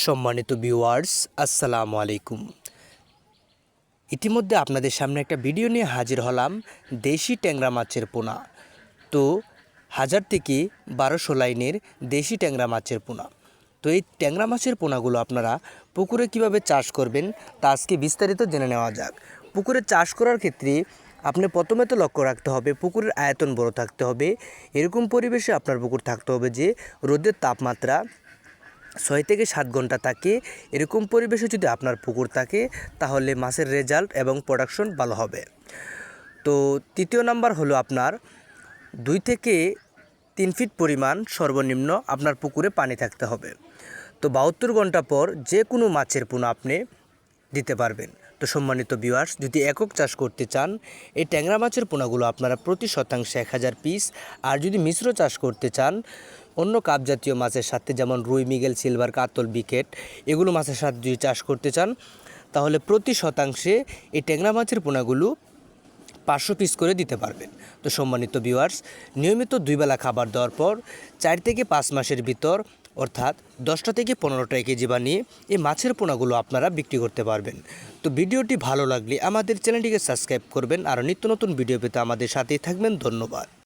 সম্মানিত ভিউয়ার্স আসসালামু আলাইকুম। ইতিমধ্যে আপনাদের সামনে একটা ভিডিও নিয়ে হাজির হলাম দেশি ট্যাংরা মাছের পোনা। তো হাজার থেকে বারোশো লাইনের দেশি ট্যাংরা মাছের পোনা। তো এই ট্যাংরা মাছের পোনাগুলো আপনারা পুকুরে কীভাবে চাষ করবেন তা আজকে বিস্তারিত জেনে নেওয়া যাক। পুকুরে চাষ করার ক্ষেত্রে আপনি প্রথমে তো লক্ষ্য রাখতে হবে, পুকুরের আয়তন বড় থাকতে হবে। এরকম পরিবেশে আপনার পুকুর থাকতে হবে যে রোদের তাপমাত্রা ছয় থেকে সাত ঘণ্টা থাকে এরকম পরিবেশে যদি আপনার পুকুর থাকে, তাহলে মাছের রেজাল্ট এবং প্রোডাকশন ভালো হবে। তো তৃতীয় নাম্বার হলো আপনার দুই থেকে তিন ফিট পরিমাণ সর্বনিম্ন আপনার পুকুরে পানি থাকতে হবে। তো বাহাত্তর ঘণ্টা পর যে কোনো মাছের পোনা আপনি দিতে পারবেন। তো সম্মানিত ভিউয়ার্স যদি একক চাষ করতে চান, এই ট্যাংরা মাছের পোনাগুলো আপনারা প্রতি শতাংশে এক হাজার পিস আর যদি মিশ্র চাষ করতে চান অন্য কাপ জাতীয় মাছের সাথে যেমন রুই, মিগেল, সিলভার, কাতল, বিকেট, এগুলো মাছের সাথে যদি চাষ করতে চান, তাহলে প্রতি শতাংশে এই ট্যাংরা মাছের পোনাগুলো পাঁচশো পিস করে দিতে পারবেন। তো সম্মানিত ভিউয়ার্স নিয়মিত দুইবেলা খাবার দেওয়ার পর চার থেকে পাঁচ মাসের ভিতর, অর্থাৎ দশটা থেকে পনেরোটা কেজি বানিয়ে এই মাছের পোনাগুলো আপনারা বিক্রি করতে পারবেন। তো ভিডিওটি ভালো লাগলে আমাদের চ্যানেলটিকে সাবস্ক্রাইব করবেন। আর নিত্য নতুন ভিডিও পেতে আমাদের সাথেই থাকবেন। ধন্যবাদ।